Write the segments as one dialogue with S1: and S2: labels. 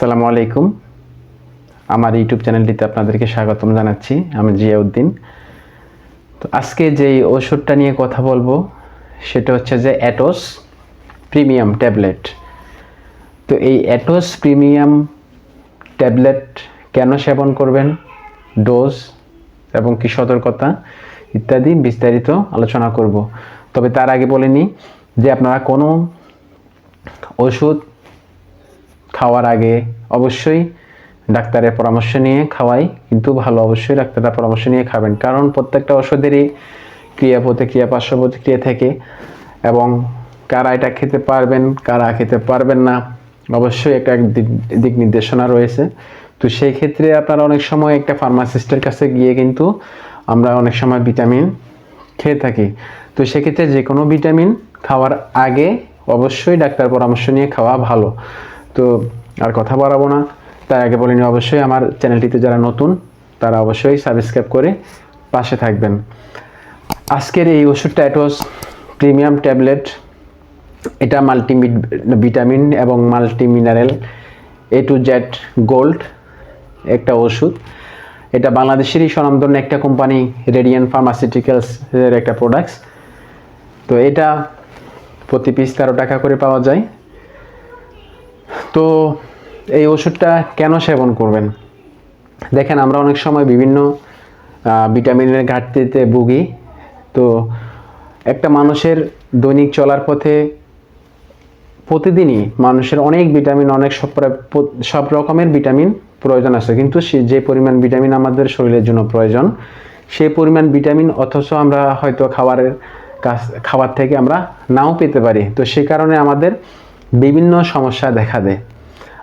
S1: আসসালামু আলাইকুম। আমার ইউটিউব চ্যানেলটিতে আপনাদেরকে স্বাগতম জানাচ্ছি, আমি জিয়াউদ্দিন। তো আজকে যেই ওষুধটা নিয়ে কথা বলব, সেটা হচ্ছে যে অ্যাটোস প্রিমিয়াম ট্যাবলেট। তো এই অ্যাটোস প্রিমিয়াম ট্যাবলেট কেন সেবন করবেন? ডোজ এবং কি সতর্কতা ইত্যাদি বিস্তারিত আলোচনা করব। তবে তার আগে বলে নিই যে আপনারা কোনো ওষুধ খাওয়ার আগে অবশ্যই ডাক্তারের পরামর্শ নিয়ে খাওয়াই, কিন্তু ভালো অবশ্যই ডাক্তারের পরামর্শ নিয়ে খাবেন। কারণ প্রত্যেকটা ওষুধেরই ক্রিয়া প্রতিক্রিয়া, পার্শ্ব প্রতিক্রিয়া থেকে এবং কারা এটা খেতে পারবেন, কারা খেতে পারবেন না, অবশ্যই একটা এক দিক- দিক নির্দেশনা রয়েছে। তো সেই ক্ষেত্রে আপনারা অনেক সময় একটা ফার্মাসিস্টের কাছে গিয়ে কিন্তু আমরা অনেক সময় ভিটামিন খেয়ে থাকি। তো সেক্ষেত্রে যে কোনো ভিটামিন খাওয়ার আগে অবশ্যই ডাক্তার পরামর্শ নিয়ে খাওয়া ভালো। তো আর কথা বাড়াবো না। তার আগে বলিনি অবশ্যই আমার চ্যানেলটিতে যারা নতুন, তারা অবশ্যই সাবস্ক্রাইব করে পাশে থাকবেন। আজকের এই ওষুধটা অ্যাটোস প্রিমিয়াম ট্যাবলেট এটা মাল্টি ভিটামিন এবং multi mineral A to Z gold একটা ওষুধ। এটা বাংলাদেশেরই স্বনামধন্য একটা কোম্পানি রেডিয়ান ফার্মাসিউটিক্যালস এর একটা প্রোডাক্টস তো এটা প্রতি পিস তেরো টাকা করে পাওয়া যায়। তো এই ওষুধটা কেন সেবন করবেন? দেখেন, আমরা অনেক সময় বিভিন্ন ভিটামিনের ঘাটতিতে ভুগি। তো একটা মানুষের দৈনিক চলার পথে প্রতিদিনই মানুষের অনেক ভিটামিন, অনেক সব সব রকমের ভিটামিন প্রয়োজন আছে। কিন্তু সে, যে পরিমাণ ভিটামিন আমাদের শরীরের জন্য প্রয়োজন সেই পরিমাণ ভিটামিন অথচ আমরা হয়তো খাবারের কাছ, খাবার থেকে আমরা নাও পেতে পারি। তো সে কারণে আমাদের বিভিন্ন সমস্যা দেখা দেয়।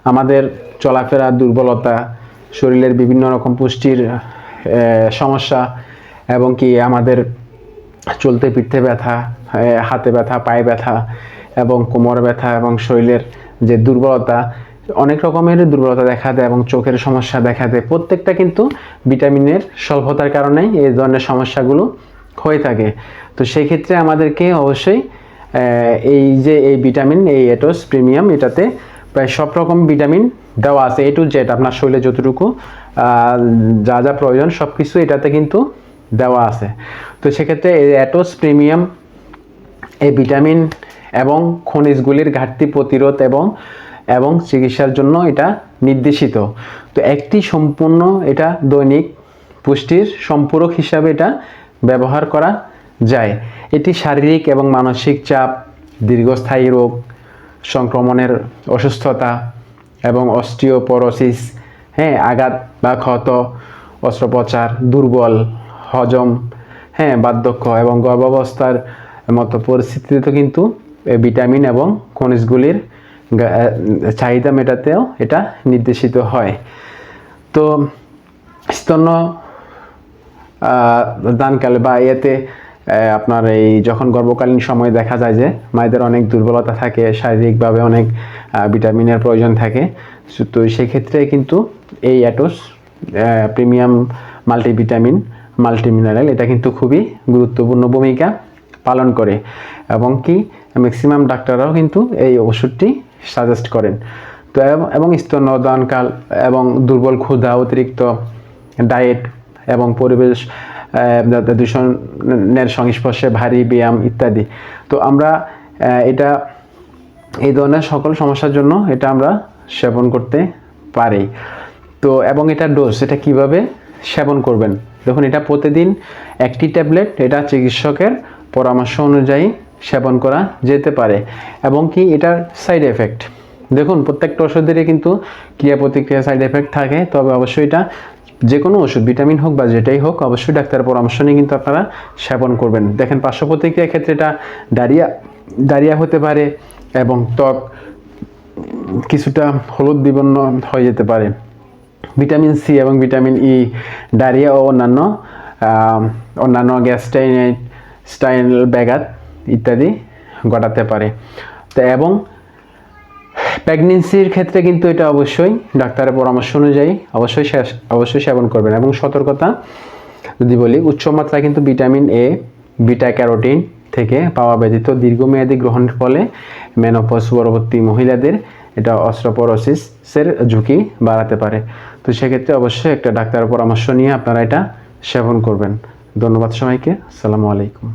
S1: আমাদের চলাফেরা, দুর্বলতা, শরীরের বিভিন্ন রকম পুষ্টির সমস্যা এবং কি আমাদের চলতে ফিরতে ব্যথা হাতে ব্যথা, পায়ে ব্যথা এবং কোমর ব্যথা এবং শরীরের যে দুর্বলতা, অনেক রকমের দুর্বলতা দেখা দেয় এবং চোখের সমস্যা দেখা দেয়। প্রত্যেকটা কিন্তু ভিটামিনের স্বল্পতার কারণেই এই ধরনের সমস্যাগুলো হয়ে থাকে। তো সেই ক্ষেত্রে আমাদেরকে অবশ্যই এই যে এই ভিটামিন এই এটোস প্রিমিয়াম এটাতে প্রায় সব রকম ভিটামিন দেওয়া আছে এ টু জেড আপনার শরীরে যতটুকু যা যা প্রয়োজন সব কিছু এটাতে কিন্তু দেওয়া আছে। তো সেক্ষেত্রে এই অ্যাটোস প্রিমিয়াম এই ভিটামিন এবং খনিজগুলির ঘাটতি প্রতিরোধ এবং এবং চিকিৎসার জন্য এটা নির্দেশিত। তো একটি সম্পূর্ণ এটা দৈনিক পুষ্টির সম্পূরক হিসাবে এটা ব্যবহার করা যায়। এটি শারীরিক এবং মানসিক চাপ, দীর্ঘস্থায়ী রোগ, সংক্রমণের অসুস্থতা এবং অস্টিওপরোসিস হ্যাঁ আঘাত বা ক্ষত, অস্ত্রোপচার, দুর্বল, হজম হ্যাঁ বার্ধক্য এবং গর্ভাবস্থার মতো পরিস্থিতিতে কিন্তু ভিটামিন এবং খনিজগুলির চাহিদা মেটাতেও এটা নির্দেশিত হয়। তো স্তন্য দানকালে বা এতে আপনার এই যখন গর্ভকালীন সময় দেখা যায় যে মায়েদের অনেক দুর্বলতা থাকে, শারীরিকভাবে অনেক ভিটামিনের প্রয়োজন থাকে তো সেক্ষেত্রে কিন্তু এই Atos premium multivitamin multi mineral এটা কিন্তু খুবই গুরুত্বপূর্ণ ভূমিকা পালন করে এবং কি ম্যাক্সিমাম ডাক্তাররাও কিন্তু এই ওষুধটি সাজেস্ট করেন। তো এবং- স্তন্যদানকাল এবং দুর্বল ক্ষুধা, অতিরিক্ত ডায়েট এবং পরিবেশ দূষণের সংস্পর্শে ভারী ব্যায়াম ইত্যাদি। তো আমরা এটা, এই ধরনের সকল সমস্যার জন্য এটা আমরা সেবন করতে পারি। তো, এবং এটা ডোজ এটা কীভাবে সেবন করবেন? দেখুন, এটা প্রতিদিন একটি ট্যাবলেট এটা চিকিৎসকের পরামর্শ অনুযায়ী সেবন করা যেতে পারে। এবং কি, এটার সাইড এফেক্ট দেখুন, প্রত্যেকটা ওষুধেরই কিন্তু ক্রিয়া প্রতিক্রিয়া সাইড এফেক্ট থাকে, তবে অবশ্যই এটা যে কোনো ওষুধ, ভিটামিন হোক বা যেটাই হোক, অবশ্যই ডাক্তারের পরামর্শ নিয়ে কিন্তু আপনারা সেবন করবেন। দেখেন পার্শ্ব প্রতিক্রিয়ার ক্ষেত্রে এটা ডায়রিয়া ডায়রিয়া হতে পারে এবং ত্বক কিছুটা হলুদ বিবর্ণ হয়ে যেতে পারে। ভিটামিন সি এবং ভিটামিন ই, ডায়রিয়া ও অন্যান্য অন্যান্য গ্যাস্ট্রাইনাইট স্টাইল ব্যাঘাত ইত্যাদি ঘটাতে পারে। তো এবং প্রেগনেন্সির ক্ষেত্রে কিন্তু এটা অবশ্যই ডাক্তারের পরামর্শ অনুযায়ী অবশ্যই অবশ্যই সেবন করবেন এবং সতর্কতা যদি বলি, উচ্চ মাত্রায় কিন্তু ভিটামিন এ বিটা ক্যারোটিন থেকে পাওয়া ব্যতীত দীর্ঘমেয়াদী গ্রহণের ফলে মেনোপজ পরবর্তী মহিলাদের এটা অস্ট্রোপোরোসিসের ঝুঁকি বাড়াতে পারে। তো সেক্ষেত্রে অবশ্যই একটা ডাক্তারের পরামর্শ নিয়ে আপনারা এটা সেবন করবেন। ধন্যবাদ সবাইকে। আসসালামু আলাইকুম।